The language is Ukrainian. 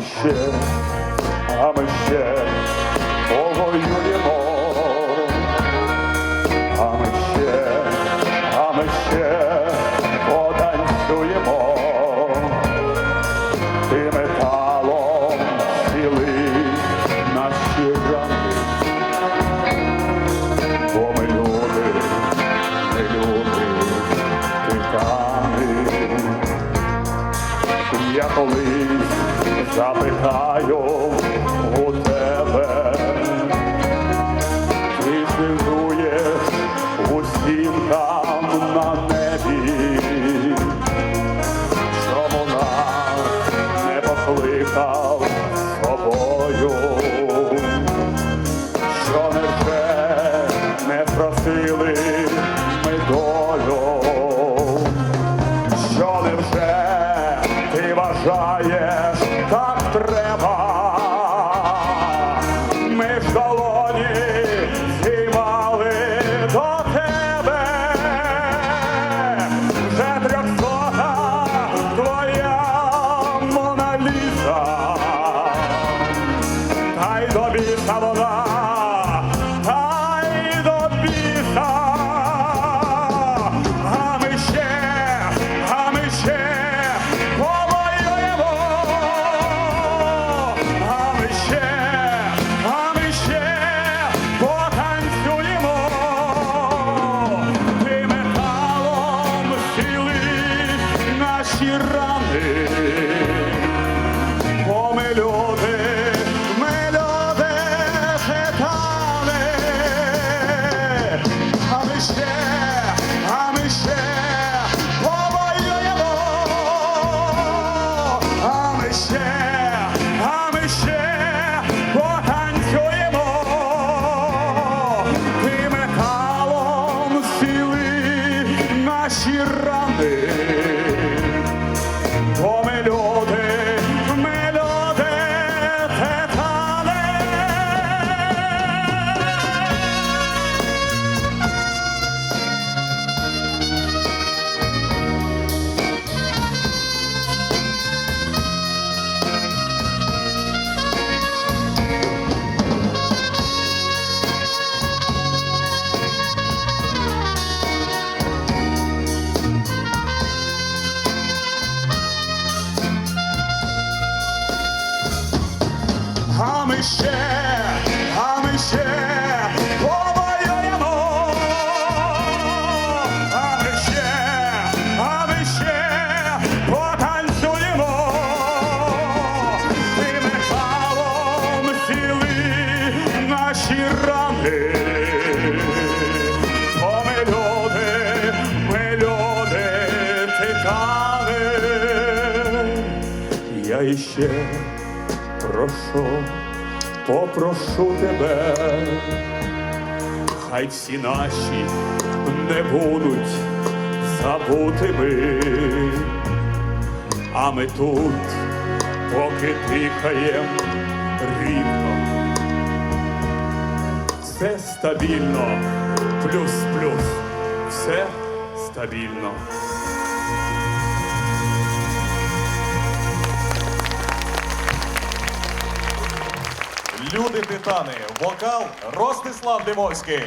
ще, а ми ще повоюємо. А ми ще, а ми ще потанцюємо. Ти металом сіли наші рани. Бо ми люди, ми люди, титани. Я колись запитаю у тебе, ти зимуєш усім там на небі, чому нас не покликав треба? Ми ж долоні зіймали до тебе, вже трьохсота твоя Мона Ліза, та й до біса вона, А ми ще, а ми ще повоюємо. А ми ще, а ми ще потанцюємо. Ти металом сіли наші рани. Я іще прошу, попрошу тебе, хай всі наші не будуть забутими, а ми тут, поки дихаєм рівно, все стабільно, плюс-плюс, все стабільно. Люди титани. Вокал Ростислав Димовський.